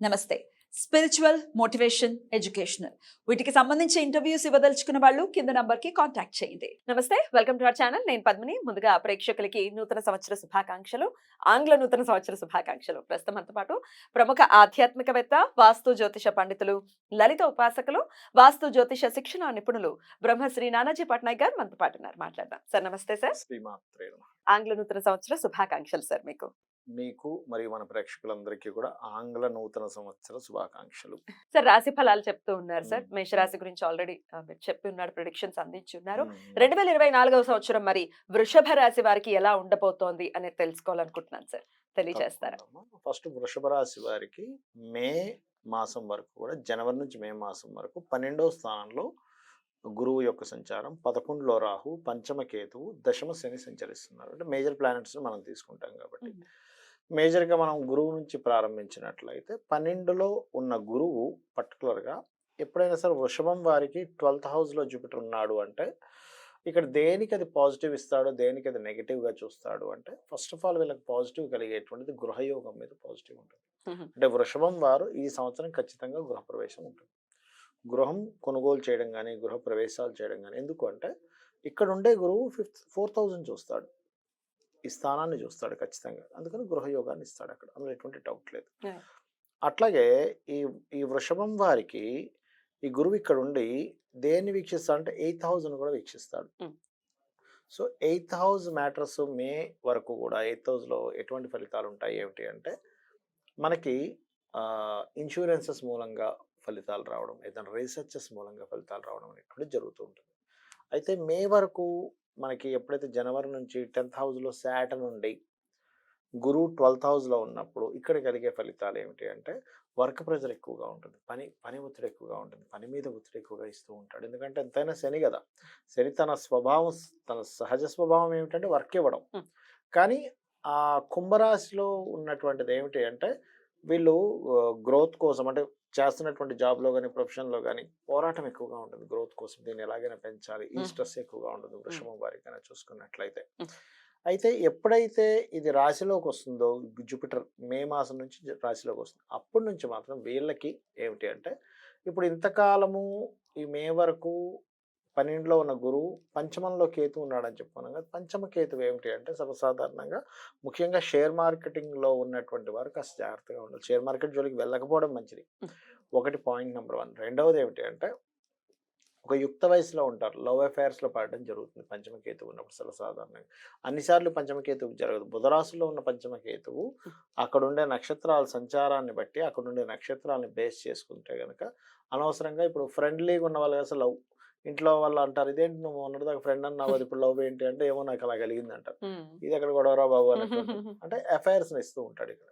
నమస్తే. Spiritual motivation educational వీటికి సంబంధించి ఇంటర్వ్యూస్ ఇవ్వదలుచుకున్న వాళ్ళు కింద నంబర్కి కాంటాక్ట్ చేయండి. నమస్తే వెల్కమ్ టు అవర్ ఛానల్ నేను పద్మిని. ముందుగా ప్రేక్షకులకి నూతన సంవత్సర శుభాకాంక్షలు ఆంగ్ల నూతన సంవత్సర శుభాకాంక్షలు. ప్రస్తుతం మనతో పాటు ప్రముఖ ఆధ్యాత్మికవేత్త వాస్తు జ్యోతిష పండితులు లలిత ఉపాసకులు వాస్తు జ్యోతిష శిక్షణ నిపుణులు బ్రహ్మశ్రీ నానాజీ పట్నాయక్ గారు మనతో పాటు ఉన్నారు. మాట్లాడదాం. సార్ నమస్తే సార్. ఆంగ్ల నూతన సంవత్సర శుభాకాంక్షలు సార్ మీకు. మీకు మరియు మన ప్రేక్షకులందరికీ కూడా ఆంగ్ల నూతన సంవత్సర శుభాకాంక్షలు సార్ రాశి ఫలాలు చెప్తూ ఉన్నారు సార్. మేషరాశి గురించి ఆల్రెడీ చెప్పి ఉన్నారు ప్రిడిక్షన్స్ అందించి ఉన్నారు మ్మ్. రెండు వేల ఇరవై నాలుగవ సంవత్సరం మరి వృషభ రాశి వారికి ఎలా ఉండబోతోంది అనేది తెలుసుకోవాలనుకుంటున్నాను సార్ తెలియజేస్తారా. ఫస్ట్ వృషభ రాశి వారికి మే మాసం వరకు కూడా జనవరి నుంచి మే మాసం వరకు పన్నెండవ స్థానంలో గురువు యొక్క సంచారం పదకొండులో రాహు పంచమ కేతువు దశమ శని సంచరిస్తున్నారు అంటే మేజర్ ప్లానెట్స్ మనం తీసుకుంటాం కాబట్టి. మేజర్గా మనం గురువు నుంచి ప్రారంభించినట్లయితే పన్నెండులో ఉన్న గురువు పర్టికులర్గా ఎప్పుడైనా సరే వృషభం వారికి ట్వెల్త్ హౌస్లో జూపిటర్ ఉన్నాడు అంటే ఇక్కడ దేనికి అది పాజిటివ్ ఇస్తాడో దేనికి అది నెగిటివ్గా చూస్తాడు అంటే ఫస్ట్ ఆఫ్ ఆల్ వీళ్ళకి పాజిటివ్ కలిగేటువంటిది గృహయోగం మీద పాజిటివ్ ఉంటుంది. అంటే వృషభం వారు ఈ సంవత్సరం ఖచ్చితంగా గృహప్రవేశం ఉంటుంది. గృహం కొనుగోలు చేయడం కానీ గృహ ప్రవేశాలు చేయడం కానీ ఎందుకు అంటే ఇక్కడ ఉండే గురువు ఫిఫ్త్ ఫోర్ థౌజండ్ చూస్తాడు. ఈ స్థానాన్ని చూస్తాడు ఖచ్చితంగా అందుకని గృహయోగాన్ని ఇస్తాడు అక్కడ అందులో ఎటువంటి డౌట్ లేదు. అట్లాగే ఈ ఈ వృషభం వారికి ఈ గురువు ఇక్కడ ఉండి దేన్ని వీక్షిస్తాడు అంటే ఎయిత్ హౌస్ను కూడా వీక్షిస్తాడు. So eighth house matters May వరకు కూడా ఎయిత్ హౌస్లో ఎటువంటి ఫలితాలు ఉంటాయి ఏమిటి అంటే మనకి ఇన్సూరెన్సెస్ మూలంగా ఫలితాలు రావడం ఏదైనా రీసెర్చెస్ మూలంగా ఫలితాలు రావడం అనేటువంటి జరుగుతూ ఉంటుంది అయితే మే వరకు మనకి ఎప్పుడైతే జనవరి నుంచి టెన్త్ హౌస్లో శాటన్ ఉండి గురువు ట్వెల్త్ హౌస్లో ఉన్నప్పుడు ఇక్కడ కలిగే ఫలితాలు ఏమిటి అంటే వర్క్ ప్రెజర్ ఎక్కువగా ఉంటుంది. పని పని ఒత్తిడి ఎక్కువగా ఉంటుంది. పని మీద ఒత్తిడి ఎక్కువగా ఇస్తూ ఉంటాడు. ఎందుకంటే ఎంతైనా శని కదా! శని తన స్వభావం తన సహజ స్వభావం ఏమిటంటే వర్క్ ఇవ్వడం. కానీ ఆ కుంభరాశిలో ఉన్నటువంటిది ఏమిటి అంటే వీళ్ళు గ్రోత్ కోసం అంటే చేస్తున్నటువంటి జాబ్లో కానీ ప్రొఫెషన్లో కానీ పోరాటం ఎక్కువగా ఉంటుంది. గ్రోత్ కోసం దీన్ని ఎలాగైనా పెంచాలి. ఈ. స్ట్రెస్ ఎక్కువగా ఉంటుంది వృషభం వారికైనా చూసుకున్నట్లయితే. అయితే ఎప్పుడైతే ఇది రాశిలోకి వస్తుందో జూపిటర్ మే మాసం నుంచి రాశిలోకి వస్తుంది. అప్పటి నుంచి మాత్రం వీళ్ళకి ఏమిటి అంటే ఇప్పుడు ఇంతకాలము ఈ మే వరకు పన్నెండులో ఉన్న గురువు పంచమంలో కేతు ఉన్నాడని చెప్పుకున్నాం కదా. పంచమ కేతు ఏమిటి అంటే సర్వసాధారణంగా ముఖ్యంగా షేర్ మార్కెటింగ్లో ఉన్నటువంటి వారు కాస్త జాగ్రత్తగా ఉండాలి. షేర్ మార్కెట్ జోలికి వెళ్ళకపోవడం మంచిది. ఒకటి పాయింట్ నెంబర్ వన్. రెండవది ఏమిటి అంటే ఒక యుక్త వయసులో ఉంటారు. లవ్ అఫైర్స్లో పడడం జరుగుతుంది పంచమకేతువు ఉన్నప్పుడు సర్వసాధారణంగా. అన్నిసార్లు పంచమకేతువు జరగదు. బుధరాశిలో ఉన్న పంచమకేతువు అక్కడ ఉండే నక్షత్రాల సంచారాన్ని బట్టి అక్కడ ఉండే నక్షత్రాలని బేస్ చేసుకుంటే కనుక అనవసరంగా ఇప్పుడు ఫ్రెండ్లీగా ఉన్న వాళ్ళు అసలు లవ్ ఇంట్లో వాళ్ళు అంటారు ఇదేంటి నువ్వు మొన్నటిదాకా ఫ్రెండ్ అన్నావు అది ఇప్పుడు లవ్ ఏంటి? అంటే ఏమో నాకు అలా కలిగింది అంటారు. ఇది ఎక్కడ గొడవరా బాబు? అన్నట్టు. అంటే అఫైర్స్ని ఇస్తూ ఉంటాడు ఇక్కడ.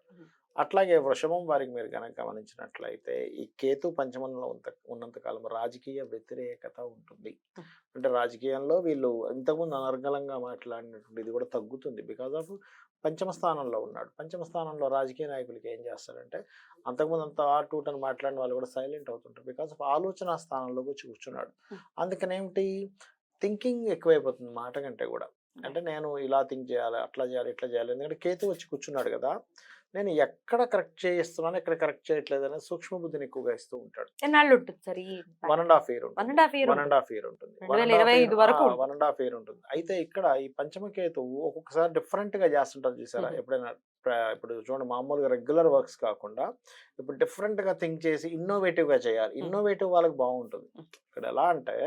అట్లాగే వృషభం వారికి మీరు కనుక గమనించినట్లయితే ఈ కేతు పంచమంలో ఉంత ఉన్నంతకాలం రాజకీయ వ్యతిరేకత ఉంటుంది. అంటే రాజకీయంలో వీళ్ళు ఇంతకుముందు అనర్గళంగా మాట్లాడినటువంటి ఇది కూడా తగ్గుతుంది. బికాజ్ ఆఫ్ పంచమ స్థానంలో ఉన్నాడు. పంచమ స్థానంలో రాజకీయ నాయకులకి ఏం చేస్తారంటే అంతకుముందు అంత ఆ టూట్ అని మాట్లాడిన వాళ్ళు కూడా సైలెంట్ అవుతుంటారు. బికాజ్ ఆఫ్ ఆలోచన స్థానంలోకి వచ్చి కూర్చున్నాడు. అందుకని ఏమిటి థింకింగ్ ఎక్కువైపోతుంది మాట కంటే కూడా. అంటే నేను ఇలా థింక్ చేయాలి అట్లా చేయాలి ఇట్లా చేయాలి. ఎందుకంటే కేతు వచ్చి కూర్చున్నాడు కదా నేను ఎక్కడ కరెక్ట్ చేస్తున్నాను ఎక్కడ కరెక్ట్ చేయట్లేదు అనేది సూక్ష్మ బుద్ధిని ఎక్కువగా ఇస్తూ ఉంటాడు. ఎన్నాళ్ళు ఉంటుంది సార్ ఈ one and half year one and half year one and half year ఉంటుంది. వన్ అండ్ హాఫ్ ఇయర్ ఉంటుంది. అయితే ఇక్కడ ఈ పంచమకేతువు ఒక్కొక్కసారి డిఫరెంట్గా చేస్తుంటారు చూసారా. ఎప్పుడైనా ఇప్పుడు చూడండి మామూలుగా రెగ్యులర్ వర్క్స్ కాకుండా ఇప్పుడు డిఫరెంట్గా థింక్ చేసి ఇన్నోవేటివ్గా చేయాలి. ఇన్నోవేటివ్ వాళ్ళకి బాగుంటుంది. ఇక్కడ ఎలా అంటే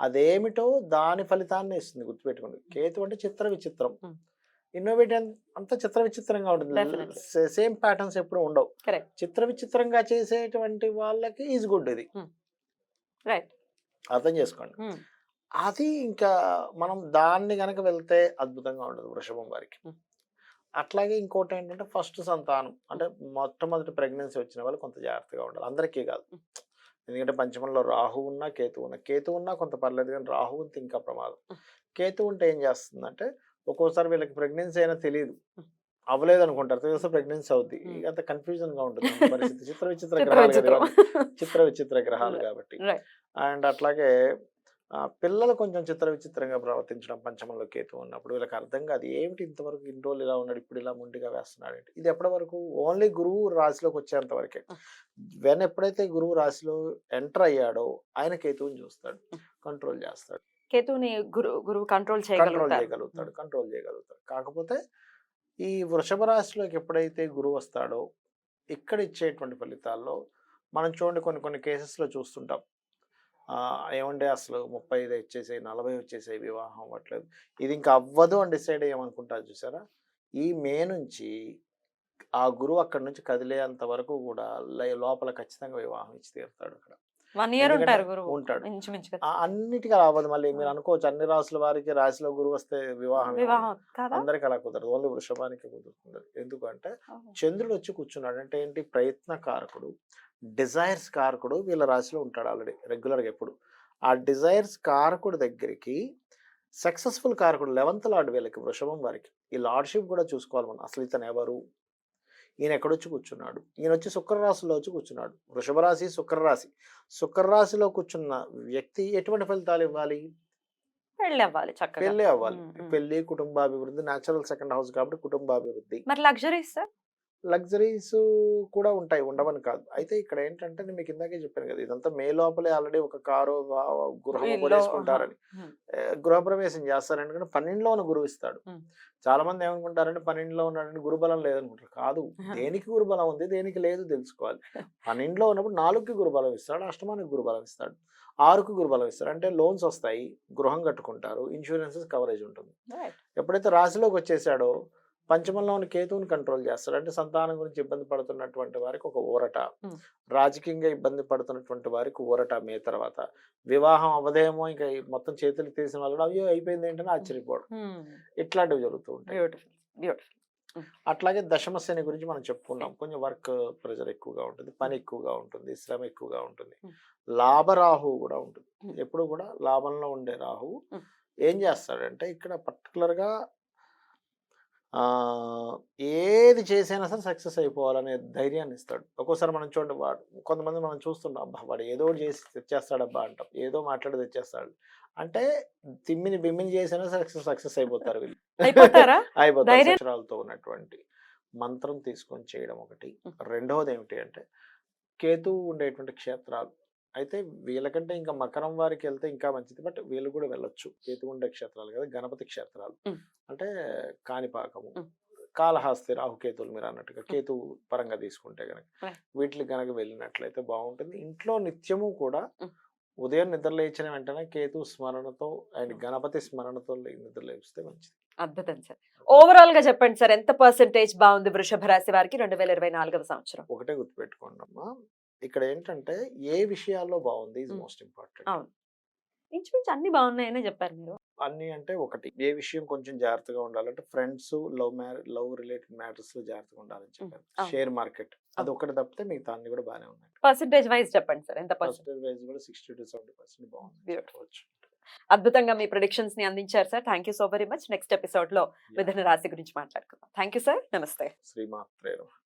అదేమిటో దాని ఫలితాన్ని ఇస్తుంది గుర్తుపెట్టుకోండి. కేతు అంటే చిత్ర విచిత్రం. ఇన్నోవేటివ్ అంతా చిత్ర విచిత్రంగా ఉంటుంది. సేమ్ ప్యాటర్న్స్ ఎప్పుడు ఉండవు. చిత్ర విచిత్రంగా చేసేటువంటి వాళ్ళకి ఈజ్ గుడ్ ఇది. రైట్ అర్థం చేసుకోండి. అది ఇంకా మనం దాన్ని కనుక వెళ్తే అద్భుతంగా ఉండదు వృషభం వారికి. అట్లాగే ఇంకోటి ఏంటంటే ఫస్ట్ సంతానం. అంటే మొట్టమొదటి ప్రెగ్నెన్సీ వచ్చిన వాళ్ళు కొంత జాగ్రత్తగా ఉండాలి. అందరికీ కాదు. ఎందుకంటే పంచమంలో రాహు ఉన్నా కేతు ఉన్నా కేతు ఉన్నా కొంత పర్లేదు కానీ రాహు ఉంటే ఇంకా ప్రమాదం. కేతు ఉంటే ఏం చేస్తుందంటే ఒక్కోసారి వీళ్ళకి ప్రెగ్నెన్సీ అయినా తెలియదు. అవ్వలేదు అనుకుంటారు తెలిస్తే ప్రెగ్నెన్సీ అవుద్ది. ఇక అంత కన్ఫ్యూజన్గా ఉంటుంది పరిస్థితి చిత్ర విచిత్ర చిత్ర గ్రహాలు. చిత్ర విచిత్ర గ్రహాలు. కాబట్టి. అండ్ అట్లాగే పిల్లలు కొంచెం చిత్ర విచిత్రంగా ప్రవర్తించడం పంచమంలో కేతు ఉన్నప్పుడు వీళ్ళకి అర్థం కాదు ఏమిటి ఇంతవరకు ఇన్ని రోజులు ఇలా ఉన్నాడు ఇప్పుడు ఇలా ముండిగా వేస్తున్నాడు? ఇది ఎప్పటి వరకు? ఓన్లీ గురువు రాశిలోకి వచ్చేంత వరకే. వెన్ ఎప్పుడైతే గురువు రాశిలో ఎంటర్ అయ్యాడో ఆయన కేతువుని చూస్తాడు కంట్రోల్ చేస్తాడు. కేతుని గురు గురువు కంట్రోల్ చేయగలుగుతాడు కంట్రోల్ చేయగలుగుతాడు. కాకపోతే ఈ వృషభ రాశిలోకి ఎప్పుడైతే గురువు వస్తాడో ఇక్కడ ఇచ్చేటువంటి ఫలితాల్లో మనం చూడండి కొన్ని కొన్ని కేసెస్లో చూస్తుంటాం. ఏమంటే అసలు ముప్పై ఐదు వచ్చేసాయి నలభై వచ్చేసాయి వివాహం అవ్వట్లేదు. ఇది ఇంకా అవ్వదు అని డిసైడ్ అయ్యామనుకుంటారు చూసారా? ఈ మే నుంచి ఆ గురువు అక్కడి నుంచి కదిలేంత వరకు కూడా లోపల ఖచ్చితంగా వివాహం ఇచ్చి తీరుతాడు అక్కడ. వన్ ఇయర్ ఉంటారు గురువు ఉంటాడు. అన్నిటికీ అలా అవ్వదు. మళ్ళీ మీరు అనుకోవచ్చు అన్ని రాసుల వారికి రాశిలో గురువు వస్తే వివాహం అందరికి అలా కుదరదు. ఓన్లీ వృషభానికి కుదురుతుంది ఎందుకంటే. చంద్రుడు వచ్చి కూర్చున్నాడు. అంటే ఏంటి? ప్రయత్న కారకుడు డిజైర్స్ కారకుడు వీళ్ళ రాశిలో ఉంటాడు ఆల్రెడీ రెగ్యులర్గా ఎప్పుడు. ఆ డిజైర్స్ కారకుడు దగ్గరికి సక్సెస్ఫుల్ కారకుడు లెవెంత్ లార్డ్ వీళ్ళకి వృషభం వారికి. ఈ లార్డ్షిప్ కూడా చూసుకోవాలి మనం. అసలు ఇతను ఎవరు? ఈయన ఎక్కడొచ్చి కూర్చున్నాడు? ఈయన వచ్చి శుక్రరాశిలో వచ్చి కూర్చున్నాడు. వృషభ రాశి శుక్రరాశి. శుక్రరాశిలో కూర్చున్న వ్యక్తి ఎటువంటి ఫలితాలు ఇవ్వాలి? పెళ్ళి అవ్వాలి చక్కగా. పెళ్ళి అవ్వాలి. పెళ్ళి కుటుంబాభివృద్ధి న్యాచురల్ సెకండ్ హౌస్ కాబట్టి కుటుంబాభివృద్ధి. మరి లగ్జరీస్ సార్ లగ్జరీస్ కూడా ఉంటాయి ఉండవని కాదు. అయితే ఇక్కడ ఏంటంటే నేను మీకు ఇందాకే చెప్పాను కదా ఇదంతా మే లోపలే ఆల్రెడీ ఒక కారు గృహం కొనేసుకుంటారని. గృహప్రవేశం చేస్తారు. ఎందుకంటే పన్నెండులో ఉన్న గురువు ఇస్తాడు. చాలా మంది ఏమనుకుంటారంటే పన్నెండులో ఉన్నాడంటే గురుబలం లేదనుకుంటారు. కాదు. దేనికి గురుబలం ఉంది దేనికి లేదు తెలుసుకోవాలి. పన్నెండులో ఉన్నప్పుడు నాలుగుకి గురుబలం ఇస్తాడు అష్టమానికి గురుబలం ఇస్తాడు ఆరుకు గురుబలం ఇస్తాడు. అంటే లోన్స్ వస్తాయి గృహం కట్టుకుంటారు ఇన్సూరెన్సెస్ కవరేజ్ ఉంటుంది. ఎప్పుడైతే రాశిలోకి వచ్చేసాడో పంచమంలో ఉన్న కేతువుని కంట్రోల్ చేస్తాడు. అంటే సంతానం గురించి ఇబ్బంది పడుతున్నటువంటి వారికి ఒక ఊరట. రాజకీయంగా ఇబ్బంది పడుతున్నటువంటి వారికి ఊరట మే తర్వాత. వివాహం అవ్వదేమో ఇంకా మొత్తం చేతులు తీసిన వాళ్ళు కూడా, అయ్యో! అయిపోయింది ఏంటని ఆశ్చర్యపోవడం. ఇట్లాంటివి జరుగుతూ ఉంటాయి. అట్లాగే దశమ శని గురించి మనం చెప్పుకున్నాం. కొంచెం వర్క్ ప్రెషర్ ఎక్కువగా ఉంటుంది పని ఎక్కువగా ఉంటుంది శ్రమ ఎక్కువగా ఉంటుంది. Hmm. లాభరాహు కూడా ఉంటుంది. ఎప్పుడు కూడా లాభంలో ఉండే రాహు Hmm. ఏం చేస్తాడంటే ఇక్కడ పర్టికులర్గా ఏది చేసైనా సరే సక్సెస్ అయిపోవాలనే ధైర్యాన్ని ఇస్తాడు ఒక్కోసారి మనం చూడండి వాడు కొంతమంది మనం చూస్తుంటాం అబ్బా! వాడు ఏదో చేసి తెచ్చేస్తాడబ్బా! అంటాం. ఏదో మాట్లాడి తెచ్చేస్తాడు. అంటే తిమ్మిని బిమ్మిని చేసినా సక్సెస్ సక్సెస్ అయిపోతారు వీళ్ళు. అయిపోతారా? ఉన్నటువంటి మంత్రం తీసుకొని చేయడం ఒకటి. రెండవది ఏమిటి అంటే కేతువు ఉండేటువంటి క్షేత్రాలు అయితే వీళ్ళకంటే ఇంకా మకరం వారికి వెళ్తే ఇంకా మంచిది. బట్ వీళ్ళు కూడా వెళ్ళొచ్చు. కేతు ఉండే క్షేత్రాలు కదా గణపతి క్షేత్రాలు. అంటే కాణిపాకము. కాళహస్తి రాహుకేతువులు మీరు అన్నట్టుగా కేతు పరంగా తీసుకుంటే గనక. వీటికి గనక వెళ్ళినట్లయితే బాగుంటుంది. ఇంట్లో నిత్యము కూడా. ఉదయం నిద్ర లేచిన వెంటనే కేతు స్మరణతో అండ్ గణపతి స్మరణతో నిద్ర లేపిస్తే మంచిది. అద్భుతం సార్. ఓవరాల్గా చెప్పండి సార్ ఎంత పర్సెంటేజ్ బాగుంది వృషభ రాశి వారికి రెండు వేల ఇరవై నాలుగవ సంవత్సరం? ఒకటే గుర్తుపెట్టుకోండి అమ్మా ఇక్కడ ఏంటంటే ఏ విషయాల్లో బాగుంది ఇస్. Most important. అవును. ఇంచుమించు అన్ని బాగున్నాయనే చెప్పారు మీరు. అన్ని అంటే ఒకటి ఏ విషయం కొంచెం జాగ్రత్తగా ఉండాలంటే friends love marriage love related మ్యాటర్స్లో జాగ్రత్తగా ఉండాలని చెప్పారు. షేర్ మార్కెట్ అది. ఒకటి తప్పితే మిగతా అన్ని కూడా బాగానే ఉన్నాయి. పర్సెంటేజ్ వైజ్ చెప్పండి సార్ ఎంత పర్సెంట్? పాజిటివ్ వైజ్ కూడా సిక్స్టీ టు సెవెంటీ పర్సెంట్ బాగుంది. అద్భుతంగా మీ ప్రొడిక్షన్స్ని అందించారు sir. Thank you so very much. Next ఎపిసోడ్లో మిథున రాశి గురించి మాట్లాడుకుందాం. Thank you sir. నమస్తే. శ్రీమాత్రే నమః.